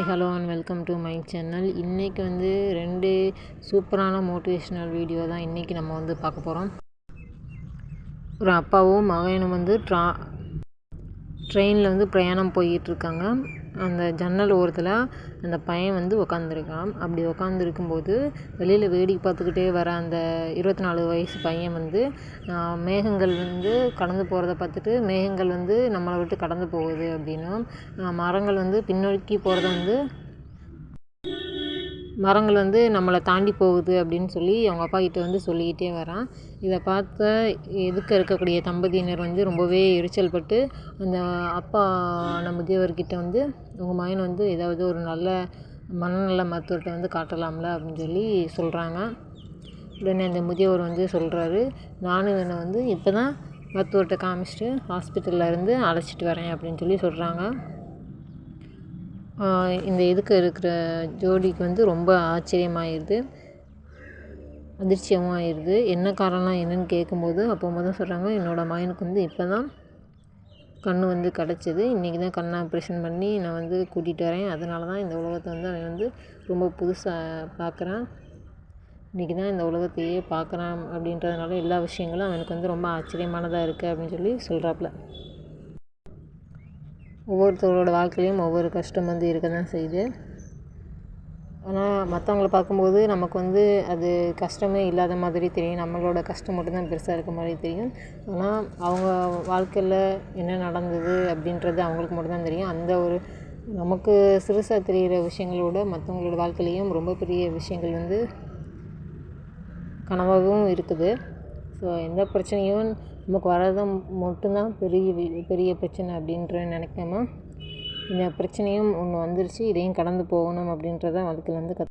Hi hello and welcome to my channel இன்றைக்கி வந்து ரெண்டு சூப்பரான மோட்டிவேஷ்னல் வீடியோ தான் இன்றைக்கி நம்ம வந்து பார்க்க போகிறோம் ஒரு அப்பாவும் மகனும் வந்து ட்ரா ட்ரெயினில் வந்து பிரயாணம் போயிட்டுருக்காங்க அந்த ஜன்னல் ஓரத்தில் அந்த பையன் வந்து உக்காந்துருக்கான். அப்படி உக்காந்துருக்கும்போது வெளியில் வேடிக்கை பார்த்துக்கிட்டே வர அந்த இருபத்தி நாலு வயசு பையன் வந்து மேகங்கள் வந்து கடந்து போகிறத பார்த்துட்டு மேகங்கள் வந்து நம்மளை விட்டு கடந்து போகுது அப்படின்னும் மரங்கள் வந்து பின்னோக்கி போகிறத வந்து மரங்கள் வந்து நம்மளை தாண்டி போகுது அப்படின்னு சொல்லி அவங்க அப்பா கிட்ட வந்து சொல்லிக்கிட்டே வரான். இதை பார்த்த எதுக்க இருக்கக்கூடிய தம்பதியினர் வந்து ரொம்பவே எரிச்சல் பட்டு அந்த அப்பா நம்ம முதியவர்கிட்ட வந்து உங்கள் மகன் வந்து ஏதாவது ஒரு நல்ல மனநல மருத்துவர்கிட்ட வந்து காட்டலாம்ல அப்படின்னு சொல்லி சொல்கிறாங்க உடனே அந்த முதியவர் வந்து சொல்கிறாரு நானும் இவனை வந்து இப்போ தான் மருத்துவர்கிட்ட காமிச்சிட்டு ஹாஸ்பிட்டலில் இருந்து அழைச்சிட்டு வரேன் அப்படின்னு சொல்லி சொல்கிறாங்க இந்த இதுக்கு இருக்கிற ஜோடிக்கு வந்து ரொம்ப ஆச்சரியமாயிருது. அதிர்ச்சியாகவும் ஆயிடுது என்ன காரணம் என்னன்னு கேட்கும்போது அப்போ தான் சொல்கிறாங்க என்னோடய மகனுக்கு வந்து இப்போ தான் கண் வந்து கிடச்சிது. இன்றைக்கி தான் கண்ணை ஆப்ரேஷன் பண்ணி நான் வந்து கூட்டிகிட்டு வரேன். அதனால தான் இந்த உலகத்தை வந்து அவன் வந்து ரொம்ப புதுசாக பார்க்குறான் இன்றைக்கி தான் இந்த உலகத்தையே பார்க்குறான் அப்படின்றதுனால எல்லா விஷயங்களும் அவனுக்கு வந்து ரொம்ப ஆச்சரியமானதாக இருக்குது அப்படின்னு சொல்லி சொல்கிறாப்புல ஒவ்வொருத்தரோட வாழ்க்கையிலையும் ஒவ்வொரு கஷ்டம் வந்து இருக்க தான் செய்யுது. ஆனால் மற்றவங்கள பார்க்கும்போது நமக்கு வந்து அது கஷ்டமே இல்லாத மாதிரி தெரியும். நம்மளோட கஷ்டம் மட்டும்தான் பெருசாக இருக்க மாதிரி தெரியும். ஆனால் அவங்க வாழ்க்கையில் என்ன நடந்தது அப்படின்றது அவங்களுக்கு மட்டும்தான் தெரியும். அந்த ஒரு நமக்கு சிறுசாக தெரிகிற விஷயங்களோட மற்றவங்களோட வாழ்க்கையிலையும் ரொம்ப பெரிய விஷயங்கள் வந்து கனவாகவும் இருக்குது. ஸோ எந்த பிரச்சனையும் நமக்கு வர்றது மட்டும்தான் பெரிய பெரிய பிரச்சனை அப்படின்ற நினைக்காம இந்த பிரச்சனையும் ஒன்று வந்துருச்சு இதையும் கடந்து போகணும் அப்படின்றத வாழ்க்கையில் வந்து கற்று